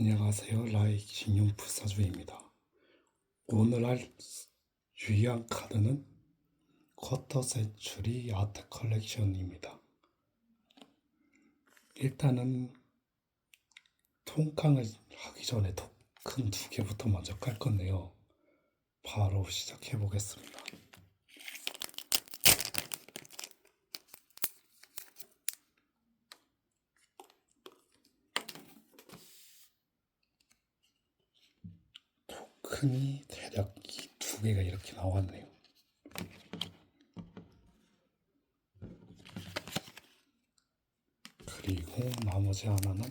안녕하세요. 라이 신용 불사조입니다. 오늘 할 유의한 카드는 쿼터 센츄리 아트 컬렉션입니다. 일단은 통깡을 하기 전에 큰 두 개부터 먼저 깔 건데요. 바로 시작해 보겠습니다. 토 큰이 대략 이두 개가 이렇게 나왔네요. 그리고 나머지 하나는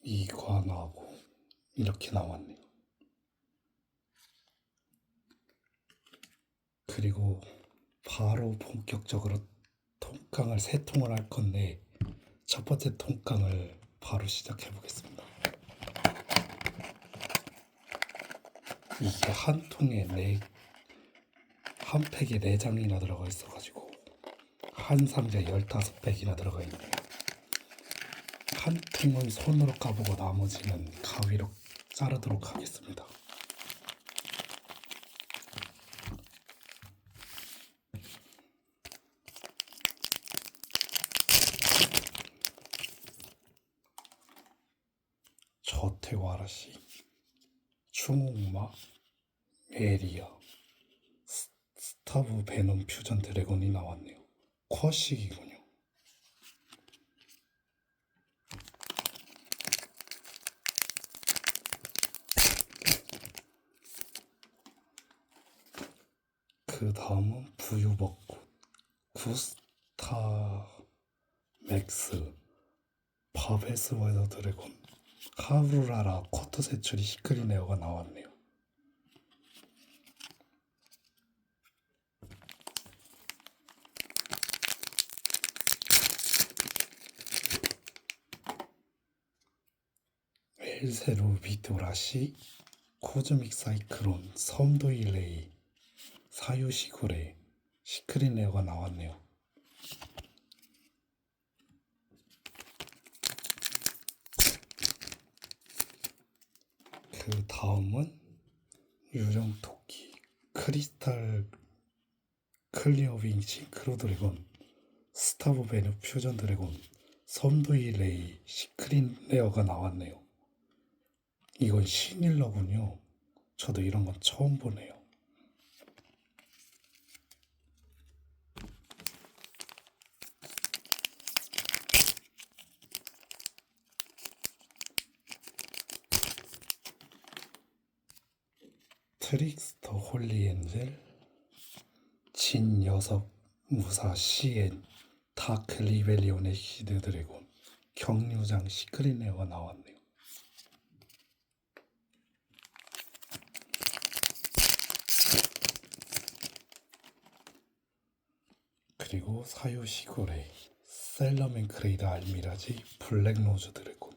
이관하고 이렇게 나왔네요. 그리고 바로 본격적으로 통깡을 세 통을 할 건데 첫 번째 통깡을 바로 시작해 보겠습니다. 이게 한 통에 네, 한 팩에 네 장이나 들어가 있어가지고 한 상자에 열다섯 팩이나 들어가 있네요. 한 통은 손으로 까보고 나머지는 가위로 자르도록 하겠습니다. 저태와라시, 충옥마, 에리아, 스- 스타브 베놈 퓨전 드래곤이 나왔네요. 쿼식이군요. 그 다음은 부유벚꽃, 구스타 맥스, 바베스 웨더 드래곤, 카브라라 쿼터 세출이 시크릿 에어가 나왔네요. 엘세로 비토라시, 코즈믹 사이클론, 섬도일레이, 사유시구레, 시크릿 에어가 나왔네요. 그 다음은 유령 토끼 크리스탈 클리어 윙 싱크로 드래곤 스타브 베누 퓨전 드래곤 섬도이 레이 시크릿 레어가 나왔네요. 이건 신일러군요. 저도 이런 건 처음 보네요. 트릭스터 홀리엔젤 진 녀석 무사 시엔 다크 리벨리온의 히드 드래곤 경류장 시크릿네어가 나왔네요. 그리고 사유시고레 셀러맨 크레이드 알미라지 블랙로즈 드래곤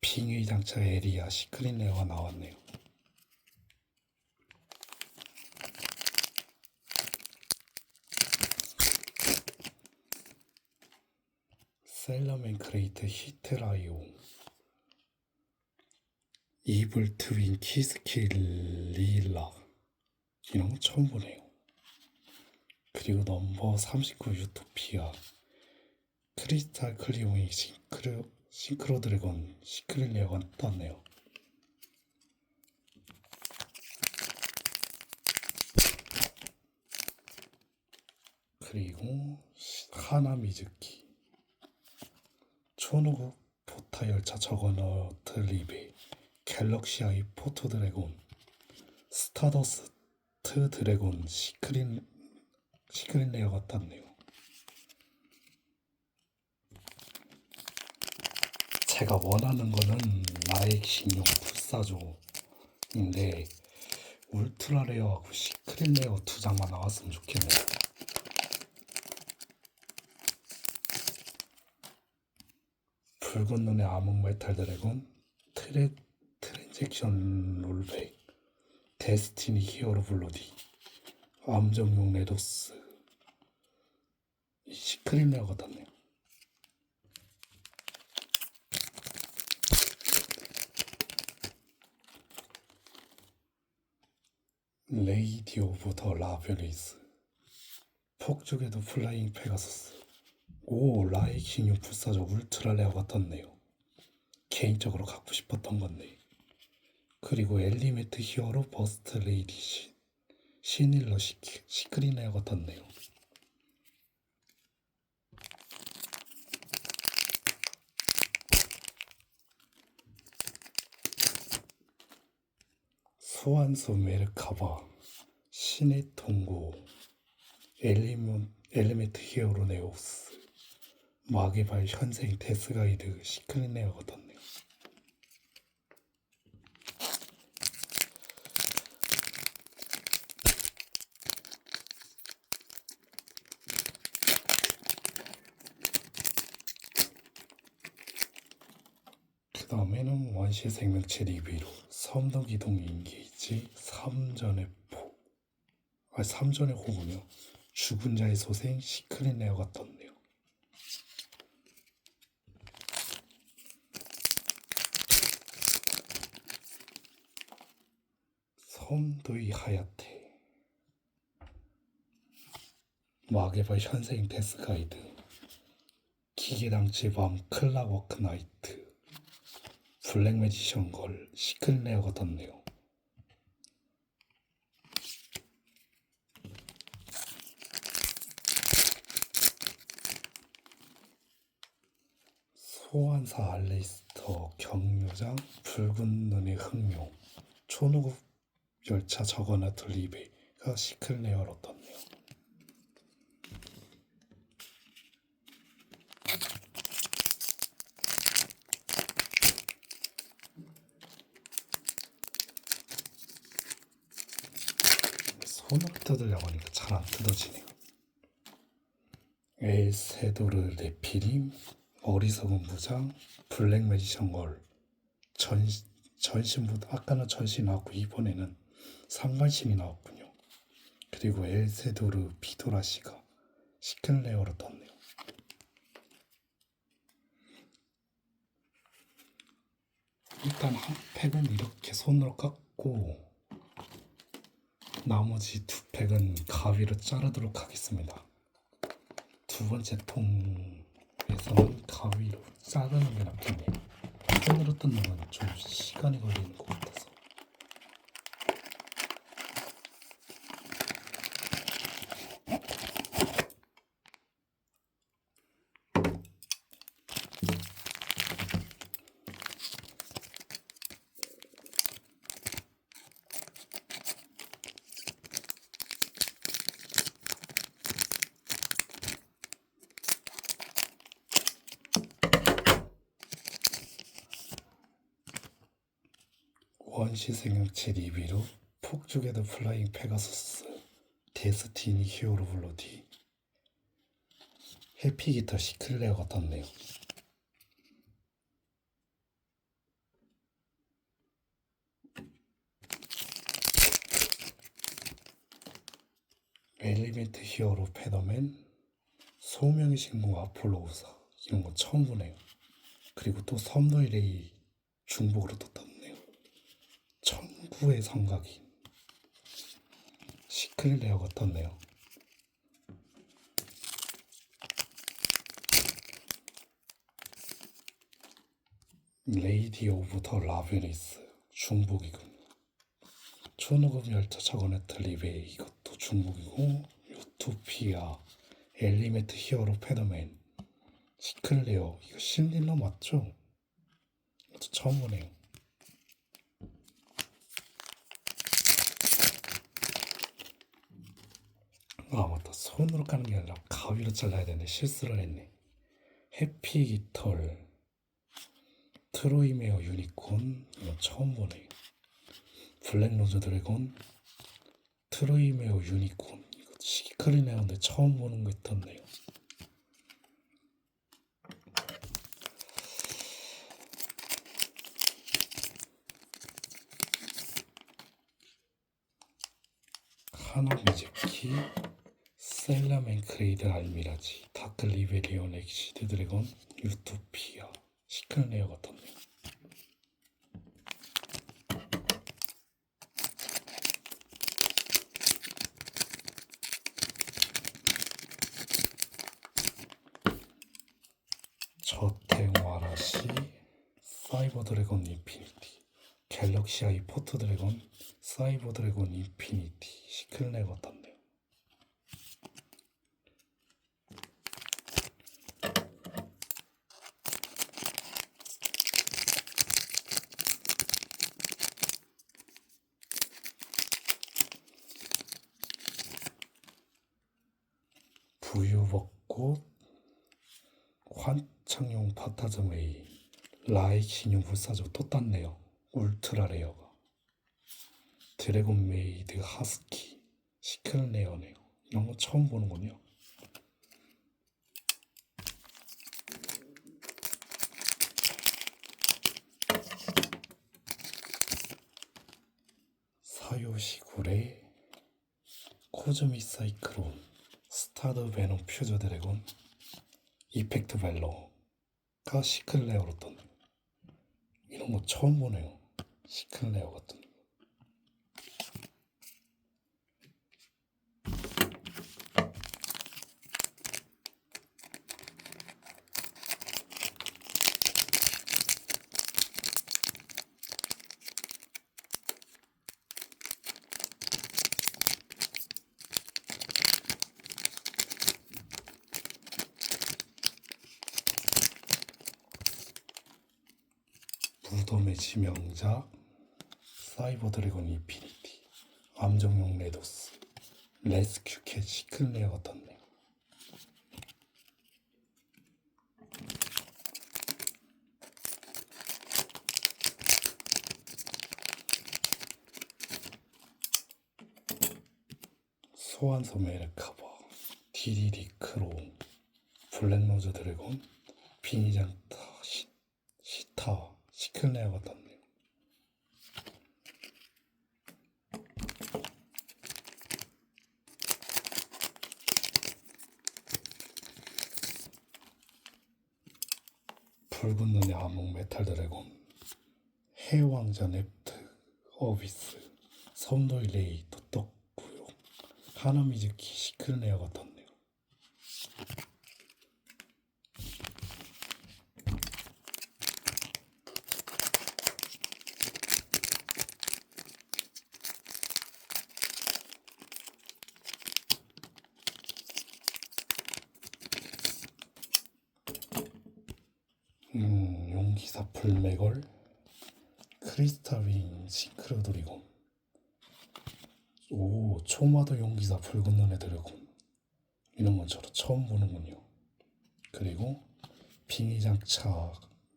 빙의 장차 에리아 시크릿네어가 나왔네요. 셀러맨 크레이트 히트라이오 이블 트윈 키스킬 리라 이런 거 처음 보네요. 그리고 넘버 39 유토피아 크리스탈 클리오잉 싱크로, 싱크로 드래곤 시크릿 레어가 떴네요. 그리고 하나 미즈키 초노국 포타 열차 저거너 드리베 갤럭시 아이 포토 드래곤 스타더스트 드래곤 시크릿 시크릿 레어가 떴네요. 제가 원하는 거는 나의 신용 불사조인데 울트라 레어하고 시크릿 레어 두 장만 나왔으면 좋겠네요. 붉은 눈의 암흑 메탈 드래곤 트레 트랜잭션 롤백 데스티니 히어로 블로디 암정용 레도스. 이 시크릿 레어 같았네요. 레이디 오브 더 라벨리스. 폭죽에도 플라잉 페가서스 오 라이킹 불사조 울트라 레어 같았네요. 개인적으로 갖고 싶었던 건데 그리고 엘리메트 히어로 버스트 레이디 신 신일러 시키, 시크릿 레어 같았네요. 소환수 메르카바 신의 통고 엘리몬, 엘리메트 히어로 네오스 마계발 현생 데스가이드 시크릿 레어 같았네요. 그 다음에는 원시 생명체 리뷰로 섬덕이동 인게이지 3전의 포 아, 3전의 호군요. 죽은 자의 소생 시크릿 레어가 떴 섬도이 하야테. 마계발 현생 데스가이드. 기계당치 밤 클라워크 나이트. 블랙 매지션 걸 시크릿 레어가 떴네요. 소환사 알레이스터 경유장 붉은 눈의 흑룡. 초노급 열차 저거나트 리베가 시크릿 레어로 떴네요. 손으로 뜯으려고 하니까 잘 안 뜯어지네요. 엘세도르 레피림, 어리석은 부장, 블랙 매지션 걸, 전, 전신부터, 아까는 전신 나왔고, 이번에는 상반신이 나왔군요. 그리고 엘세도르 비도라시가 시큰 레어로 떴네요. 일단 한 팩은 이렇게 손으로 깎고, 나머지 두 팩은 가위로 자르도록 하겠습니다. 두 번째 통에서는 가위로 자르는 게 낫겠네요. 손으로 뜯는 건 좀 시간이 걸리는 것 같아서. 생명체 리뷰로 폭죽에도 플라잉 페가수스 데스티니 히어로 블러디 해피기터 시클레어가 떴네요. 엘리멘트 히어로 페더맨 소명의 신공 아폴로 우사 이런 거 처음 보네요. 그리고 또 섬노이레이 중복으로 또 떴네요. 천구의 성각인 시클 레어가 떴네요. 레이디 오브 더 라베리스 중복이군요. 초노급 열차 차거네트 리베이 이것도 중복이고 유토피아 엘리메트 히어로 페더맨 시클레어 이거 신딜러 맞죠? 처음 보네요. 아 맞다 손으로 까는 게 아니라 가위로 잘라야 되네 실수를 했네. 해피 깃털 트로이메어 유니콘 이거 처음 보네. 블랙 로즈 드래곤 트로이메어 유니콘 이거 시크릿네어인데 처음 보는 거 있던데요. 하나 미즈키 셀라멘 크레이드 알미라지 다크 리베리온 엑시드 드래곤 유토피아. 시클레어 같았네요. 저탱와라시 사이버 드래곤 인피니티. 갤럭시 아이 포트 드래곤 사이버 드래곤 인피니티. 시클레어 같았네요. 부유벚꽃 환창용 파타즘 A 라이 신용 불사조 또 땄네요. 울트라 레어가. 드래곤 메이드 하스키. 시크릿 레어네요. 이런 거 처음 보는군요. 사요시구레 코즈미 사이크론 스타드 베놈 퓨저 드래곤 이펙트 벨로가 시클레어로 떴네. 이런 거 처음 보네요. 시클레어 같은 거. 무덤의 지명자 사이버 드래곤 인피니티 암정용 레도스 레스큐 캣 시클레어 같았네 소환섬 에르카바 디디디 크로운 블랙로즈 드래곤 비니장 타 시, 시타 시클레어 같았네요 붉은 눈의 암흑 메탈 드래곤 해왕 자 넵트 어비스 섬도이 레이 토떡구요 하나미즈키 시클레어 같았네요. 음, 용기사 풀매걸 크리스탈 윙 싱크로 드리곤 오 초마도 용기사 붉은 눈의 드래곤. 이런 건 저도 처음 보는군요. 그리고 빙의장차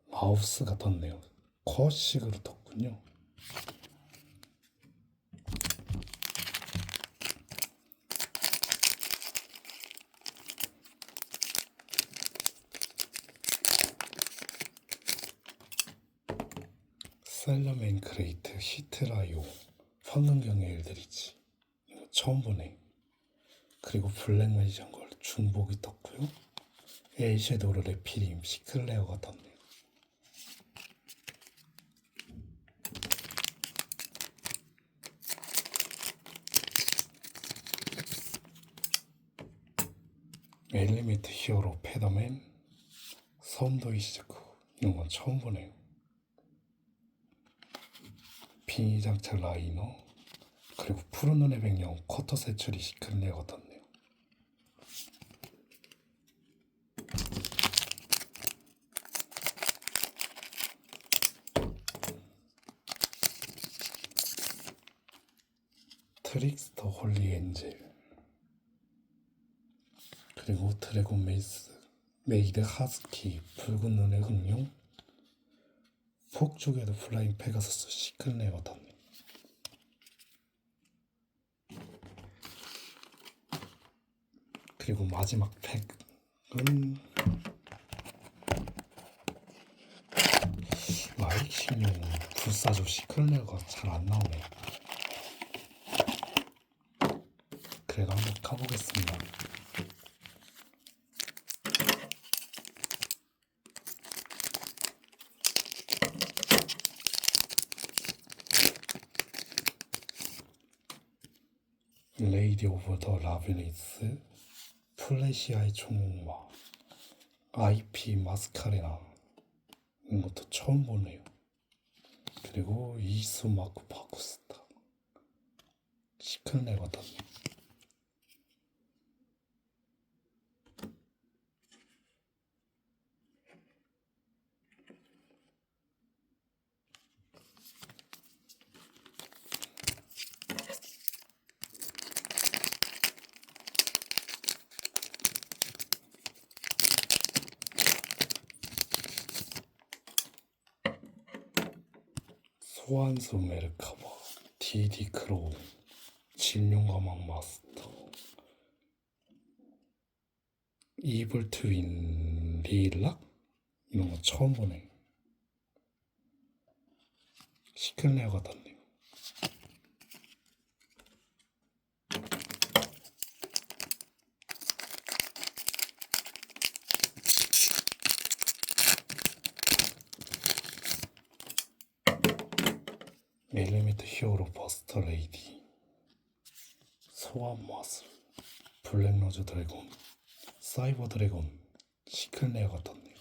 마우스가 떴네요. 컷식으로 떴군요 셀러맨 크레이트 히트라이오 황금경의 일들이지. 이거 처음 보네. 그리고 블랙맨 장걸 중복이 떴고요. 에이섀도우를 레피림 시클레어가 떴네요. 엘리미트 히어로 페더맨 섬도이 시즈쿠 이런 건 처음 보네요 비장차 라이너 그리고 푸른 눈의 백령 쿼터 세출이 시클레어 떴네요. 트릭스터 홀리 엔젤 그리고 드래곤 메이스 메이드 하스키 붉은 눈의 흑룡 폭죽에도 플라잉 페가서스 시클레어 떴네 그리고 마지막 팩은 라이킹용 불사조 시클레어가 잘 안 나오네 그래도 한번 가보겠습니다. 레이디 오브 더 라비니스 플래시아의 총무마 IP 마스카레나 이것도 처음 보네요. 그리고 이수 마쿠 바쿠스타 시큰레거든. 소환수 메르카바 디디 크로우 진용가망 마스터 이블 트윈 리일락? 이런 거 처음 보네. 시큰레어가 닿 엘리미트 히어로 버스터 레이디. 소환 마술 블랙 로즈 드래곤 사이버 드래곤 시클 레어가 떴네요.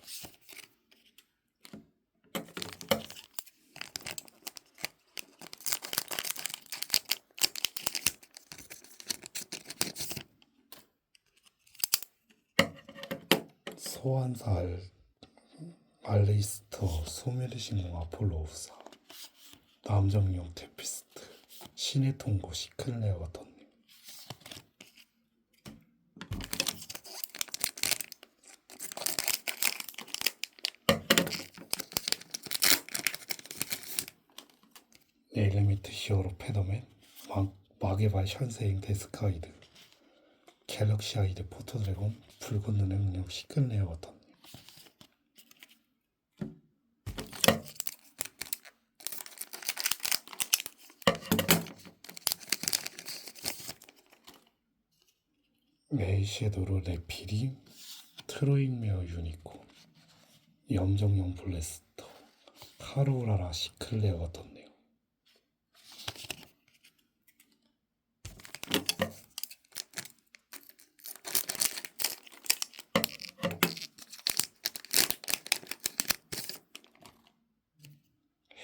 소환살 알리스터 소멸의 신공 아폴로 옵사 남정용 테피스트. 신의 통고 시클레어가 떴네요 엘리미트 히어로 패더맨 마, 마개발 현세인 데스카이드 갤럭시 아이드 포토드래곤 붉은 눈의 능력 시클레어가 메이섀도로 레피리 트로잉메어 유니콘 염정용 블래스터 카로라라 시클레어가 떴네요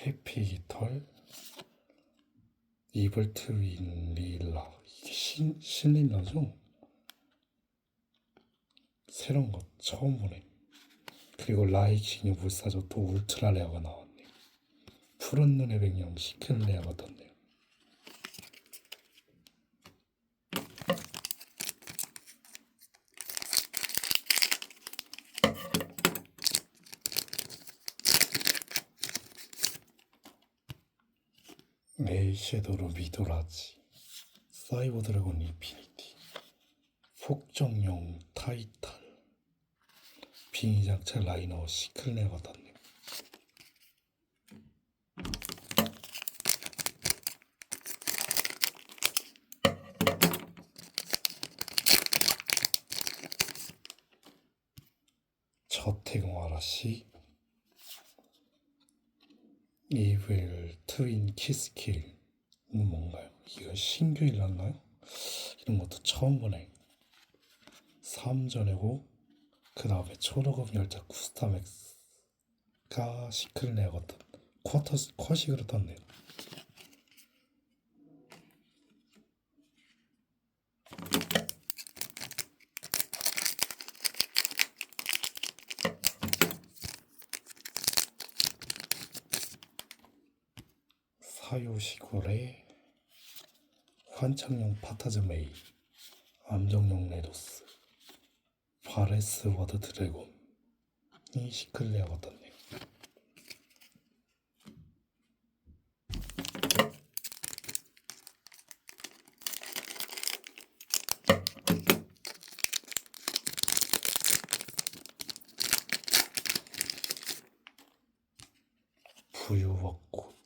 해피기털 이블 트윈 리일라 이게 신, 신린라죠? 새로운 거 처음 보네. 그리고 라이징의 불사조 또 울트라 레어가 나왔네. 푸른 눈의 백령 시큰 레어가 떴네요. 메이섀도로 미도라지 사이버 드래곤 인피니티 폭정용 타이탈 빙의장차 라이너 시클레어가 떴네요. 저택용 아라시 이블 트윈 키스킬 이건 뭔가요? 이거 신규 일났나요? 이런 것도 처음 보네. 3전이고 그 다음에 초록급 열차 구스타맥스가 시클레어 같은 쿼터 쿼식으로 떴네요. 사요시골의 환청용 파타즈메이 암정용 레도스 바레스 워드 드래곤 이 시클레어가 떴네요. 부유벚꽃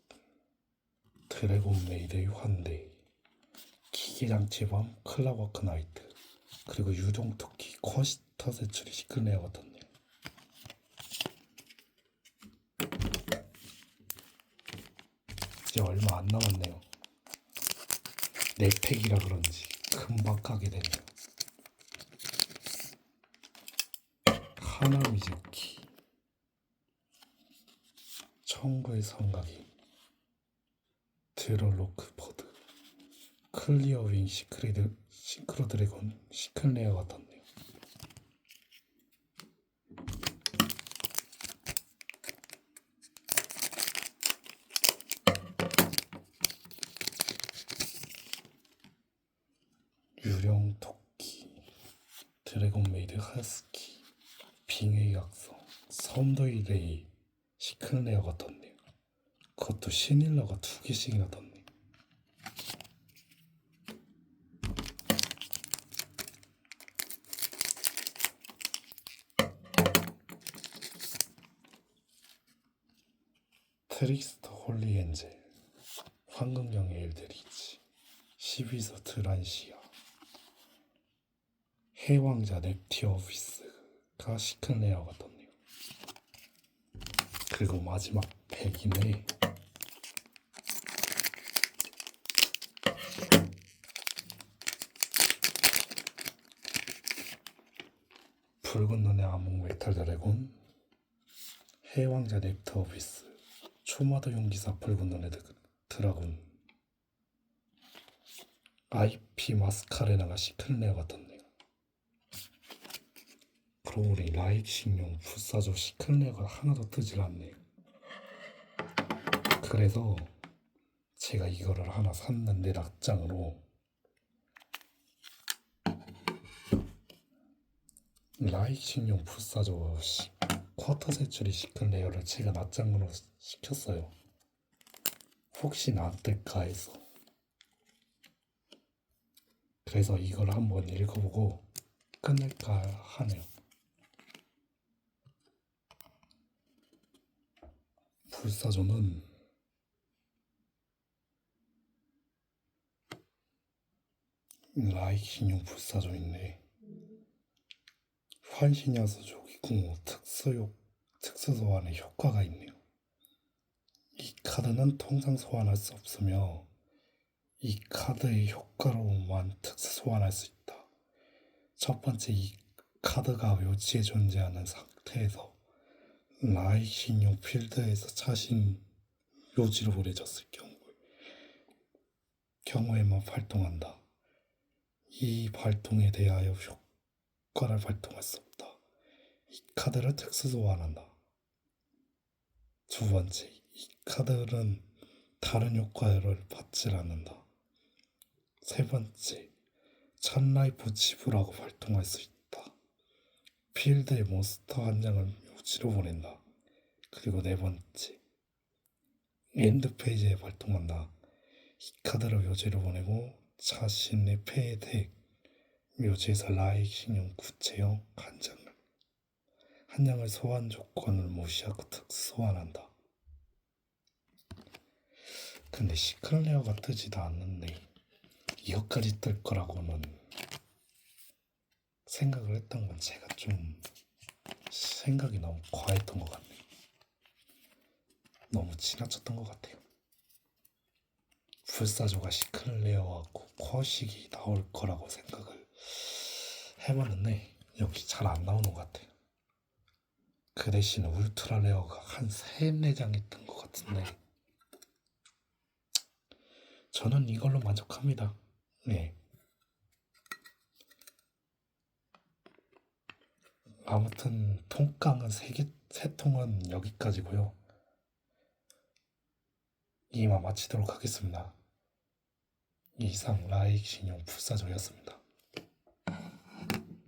드래곤 메이드 환대 기계장치범 클라워크 나이트 그리고 유동 토끼 커시터 세출이 시크네어거든요. 이제 얼마 안 남았네요. 네 팩이라 그런지 금방 가게 되네요. 하나미즈키 청구의 성각이 드롤로크 포드 클리어윙 시크리드 싱크로 드래곤 시클레어 같았네요. 유령 토끼 드래곤 메이드 하스키 빙의 각성 섬도이 레이 시클레어 같았네요. 그것도 시닐러가 두 개씩이나 떴네. 트릭스터 홀리 엔젤 황금경의 엘드리치 12서 드란시아 해왕자 넵티 오피스가 시큰 레어 같았네요. 그리고 마지막 백이네 붉은 눈의 암흑 메탈 드래곤 해왕자 넵터 오피스 초마도 용기사 드- 드라군 IP 마스카레나가 시큰레어 같았네요 그러고 보니 라이식용 불사조 시큰레어가 하나도 뜨질 않네요 그래서 제가 이거를 하나 샀는데 낙장으로 라이식용 불사조 시- 쿼터 세출이 시큰 레어를 제가 낮장으로 시켰어요. 혹시나 안 뜰까 해서. 그래서 이걸 한번 읽어보고 끝낼까 하네요. 불사조는 라이킹용 불사조인데 환신야수족이고 특수욕 특수 소환의 효과가 있네요. 이 카드는 통상 소환할 수 없으며 이 카드의 효과로만 특수 소환할 수 있다. 첫 번째 이 카드가 묘지에 존재하는 상태에서 라이 신용 필드에서 자신 묘지로 보내졌을 경우 경우에만 발동한다. 이 발동에 대하여 효과를 발동할 수 없다. 이 카드를 특수 소환한다. 두 번째, 이 카드는 다른 효과를 받지 않는다. 세 번째, 찬라이프 지불하고 발동할 수 있다. 필드의 몬스터 한 장을 묘지로 보낸다. 그리고 네 번째, 엔드 페이지에 발동한다. 이 카드를 묘지로 보내고 자신의 패덱 묘지에서 라이 신용 구체형 한 장을 한 장을 소환 조건을 무시하고 특수 소환한다. 근데 시클레어가 뜨지도 않는데 이것까지 뜰 거라고는 생각을 했던 건 제가 좀 생각이 너무 과했던 것 같네요. 너무 지나쳤던 것 같아요. 불사조가 시클레어하고 쿼식이 나올 거라고 생각을 해봤는데 역시 잘 안 나오는 것 같아요. 그 대신 울트라 레어가 한 세네 장 있던 것 같은데 저는 이걸로 만족합니다. 네. 아무튼 통깡은 세 개, 세 통은 여기까지고요. 이만 마치도록 하겠습니다. 이상 라이익 신용 불사조였습니다.